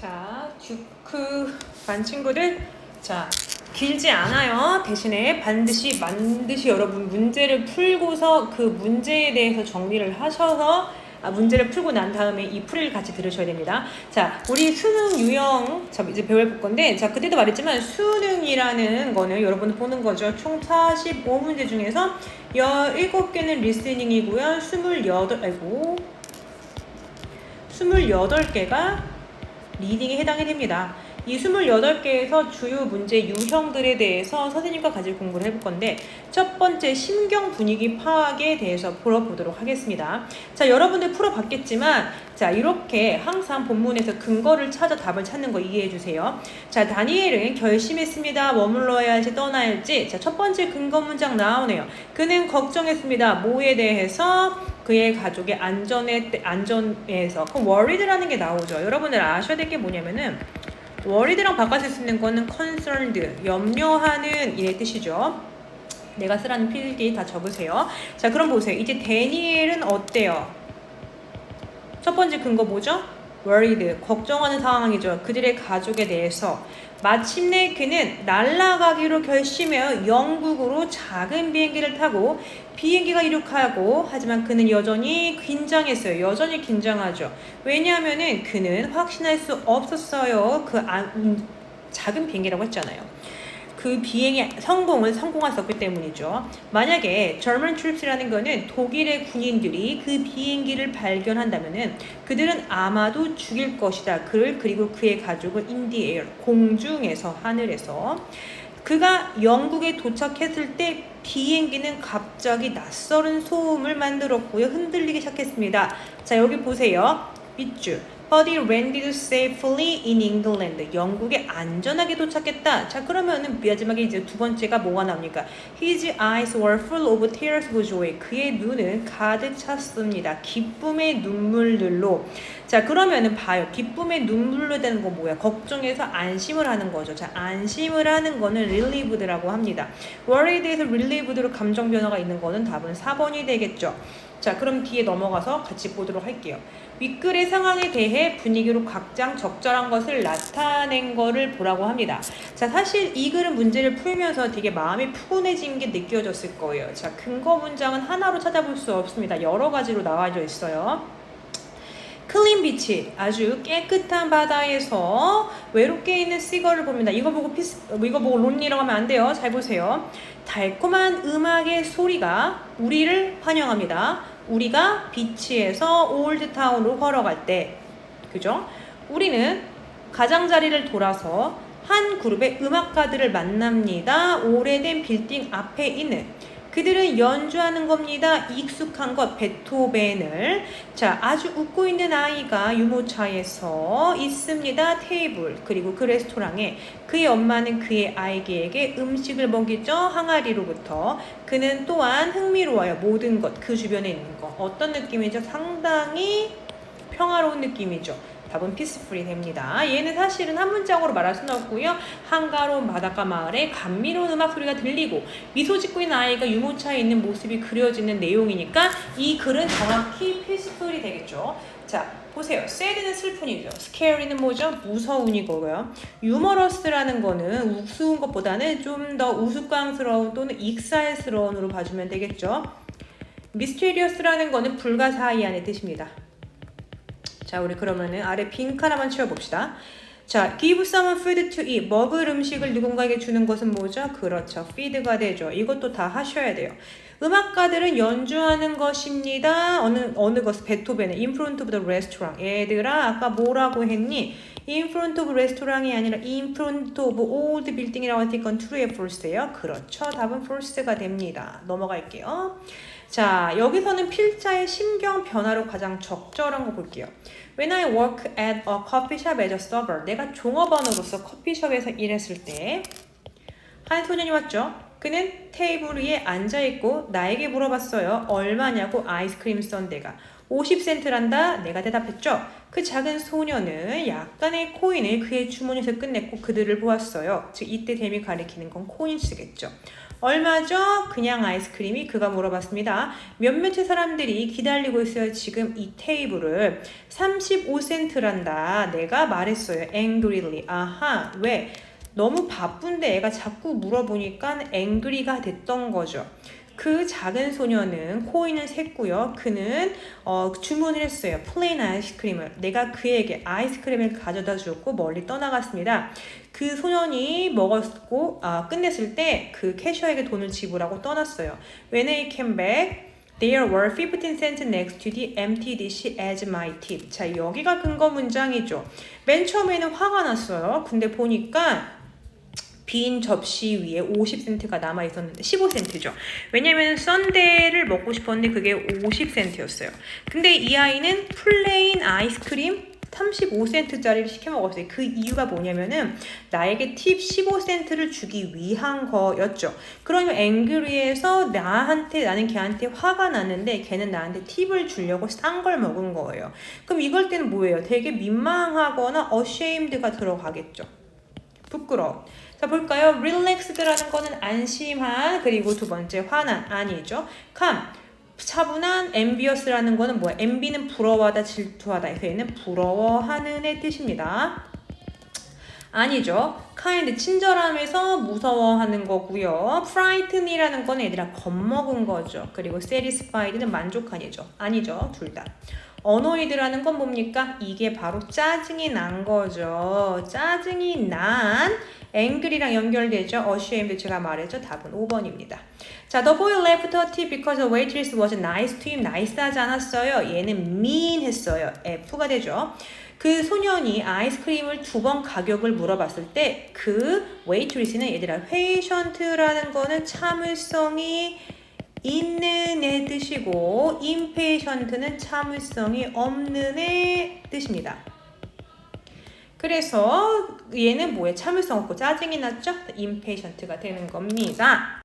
자, 주크 반 친구들. 자, 길지 않아요. 대신에 반드시 반드시 여러분 문제를 풀고서 그 문제에 대해서 정리를 하셔서 아, 문제를 풀고 난 다음에 이 풀이를 같이 들으셔야 됩니다. 자, 우리 수능 유형 자, 이제 배워볼 건데, 자, 그때도 말했지만 수능이라는 거는 여러분 보는 거죠. 총 45문제 중에서 17개는 리스닝이고요. 28, 아이고, 28개가 리딩에 해당이 됩니다. 이 28개에서 주요 문제 유형들에 대해서 선생님과 같이 공부를 해볼 건데 첫 번째 심경 분위기 파악에 대해서 풀어보도록 하겠습니다. 자 여러분들 풀어봤겠지만 자 이렇게 항상 본문에서 근거를 찾아 답을 찾는 거 이해해 주세요. 자 다니엘은 결심했습니다. 머물러야 할지 떠나야 할지 자 첫 번째 근거 문장 나오네요. 그는 걱정했습니다. 뭐에 대해서 그의 가족의 안전에 안전에서 그럼 worried라는 게 나오죠. 여러분들 아셔야 될 게 뭐냐면은 worried랑 바꿔서 쓰는 거는 concerned 염려하는 이의 뜻이죠. 내가 쓰라는 필기 다 적으세요. 자, 그럼 보세요. 이제 데니엘은 어때요? 첫 번째 근거 뭐죠? worried 걱정하는 상황이죠. 그들의 가족에 대해서 마침내 그는 날아가기로 결심해 영국으로 작은 비행기를 타고 비행기가 이륙하고 하지만 그는 여전히 긴장했어요. 여전히 긴장하죠. 왜냐하면은 그는 확신할 수 없었어요. 그 안, 음, 작은 비행기라고 했잖아요. 그 비행의 성공을 성공했었기 때문이죠. 만약에 German troops라는 거는 독일의 군인들이 그 비행기를 발견한다면은 그들은 아마도 죽일 것이다. 그를 그리고 그의 the air 공중에서 하늘에서 그가 영국에 도착했을 때 비행기는 갑자기 낯설은 소음을 만들었고요. 흔들리기 시작했습니다. 자, 여기 보세요. 밑줄. He landed safely in England. 영국에 안전하게 도착했다. 자, 그러면은 마지막에 이제 두 번째가 뭐가 나옵니까? His eyes were full of tears of joy. 그의 눈은 가득 찼습니다. 기쁨의 눈물들로. 자, 그러면은 봐요. 기쁨의 눈물로 되는 거 뭐야? 걱정해서 안심을 하는 거죠. 자, 안심을 하는 거는 relieved라고 합니다. worried에서 relieved로 감정 변화가 있는 거는 답은 4번이 되겠죠. 자, 그럼 뒤에 넘어가서 같이 보도록 할게요. 윗글의 상황에 대해 분위기로 각장 적절한 것을 나타낸 거를 보라고 합니다. 자, 사실 이 글은 문제를 풀면서 되게 마음이 푸근해진 게 느껴졌을 거예요. 자, 근거 문장은 하나로 찾아볼 수 없습니다. 여러 가지로 나와져 있어요. 클린 비치 아주 깨끗한 바다에서 외롭게 있는 시거를 봅니다. 이거 보고 피스 이거 보고 론리라고 하면 안 돼요. 잘 보세요. 달콤한 음악의 소리가 우리를 환영합니다. 우리가 비치에서 올드타운으로 걸어갈 때 그죠? 우리는 가장자리를 돌아서 한 그룹의 음악가들을 만납니다. 오래된 빌딩 앞에 있는 그들은 연주하는 겁니다. 익숙한 것 베토벤을 자 아주 웃고 있는 아이가 유모차에서 있습니다. 테이블 그리고 그 레스토랑에 그의 엄마는 그의 아이에게 음식을 먹이죠. 항아리로부터 그는 또한 흥미로워요. 모든 것 그 주변에 있는 것 어떤 느낌이죠? 상당히 평화로운 느낌이죠. 답은 피스풀이 됩니다. 얘는 사실은 한 문장으로 말할 수는 없고요. 한가로운 바닷가 마을에 감미로운 음악 소리가 들리고 미소 짓고 있는 아이가 유모차에 있는 모습이 그려지는 내용이니까 이 글은 정확히 피스풀이 되겠죠. 자, 보세요. sad는 슬픈이죠. scary는 뭐죠? 무서운이고요. 유머러스라는 거는 우스운 것보다는 좀 더 우스꽝스러운 또는 익살스러운으로 봐주면 되겠죠. 미스테리어스라는 거는 불가사의한의 뜻입니다. 자, 우리 그러면은 아래 빈칸 하나만 채워봅시다. 자, give someone food to eat. 먹을 음식을 누군가에게 주는 것은 뭐죠? 그렇죠. feed가 되죠. 이것도 다 하셔야 돼요. 음악가들은 연주하는 것입니다. 어느 어느 것 베토벤의 In front of the restaurant. 얘들아, 아까 뭐라고 했니? In front of restaurant이 아니라 in front of old building이라고 했으니까 그건 true에 false예요. 그렇죠. 답은 false가 됩니다. 넘어갈게요. 자, 여기서는 필자의 심경 변화로 가장 적절한 거 볼게요. When I work at a coffee shop as a server, 내가 종업원으로서 커피숍에서 일했을 때 한 소년이 왔죠. 그는 테이블 위에 앉아 있고 나에게 물어봤어요. 얼마냐고 아이스크림 썬데가 50센트란다. 내가 대답했죠. 그 작은 소녀는 약간의 코인을 그의 주머니에서 끝냈고 그들을 보았어요. 즉 이때 댐이 가리키는 건 코인스겠죠. 얼마죠? 그냥 아이스크림이 그가 물어봤습니다. 몇몇의 사람들이 기다리고 있어요. 지금 이 테이블을 35센트란다. 내가 말했어요. angrily. 아하, 왜? 너무 바쁜데 애가 자꾸 물어보니까 앵그리가 됐던 거죠. 그 작은 소녀는 코인을 샜고요. 그는 어, 주문을 했어요. 플레인 아이스크림을. 내가 그에게 아이스크림을 가져다 주고 멀리 떠나갔습니다. 그 소년이 먹었고 아, 끝냈을 때 그 캐셔에게 돈을 지불하고 떠났어요. When I came back, There were 15 cents next to the empty dish as my tip. 자, 여기가 근거 문장이죠. 맨 처음에는 화가 났어요. 근데 보니까 빈 접시 위에 50센트가 남아 있었는데 15센트죠. 왜냐면 썬데를 먹고 싶었는데 그게 50센트였어요. 근데 이 아이는 플레인 아이스크림 35센트짜리를 시켜 먹었어요. 그 이유가 뭐냐면은 나에게 팁 15센트를 주기 위한 거였죠. 그러면 앵그리에서 나한테 나는 걔한테 화가 났는데 걔는 나한테 팁을 주려고 싼 걸 먹은 거예요. 그럼 이걸 때는 뭐예요? 되게 민망하거나 ashamed가 들어가겠죠. 부끄러워. 자 볼까요? relaxed라는 거는 안심한 그리고 두 번째 화난 아니죠. calm 차분한 envious라는 거는 뭐야? envy는 부러워하다 질투하다 얘는 부러워하는의 뜻입니다. 아니죠. kind 친절함에서 무서워하는 거고요. frighten이라는 거는 얘들아 겁먹은 거죠. 그리고 satisfied는 만족한이죠. 아니죠. 둘 다. 어노이드라는 건 뭡니까? 이게 바로 짜증이 난 거죠. 짜증이 난 angry랑 연결되죠. ashamed 제가 말했죠. 답은 5번입니다. 자, the boy left her tea because the waitress was nice to him. nice하지 않았어요. 얘는 mean 했어요. F가 되죠. 그 소년이 아이스크림을 두 번 가격을 물어봤을 때그 waitress는 얘들아 patient라는 거는 참을성이 있는 애 뜻이고 impatient는 참을성이 없는 애 뜻입니다. 그래서 얘는 뭐에 참을성 없고 짜증이 났죠? impatient가 되는 겁니다.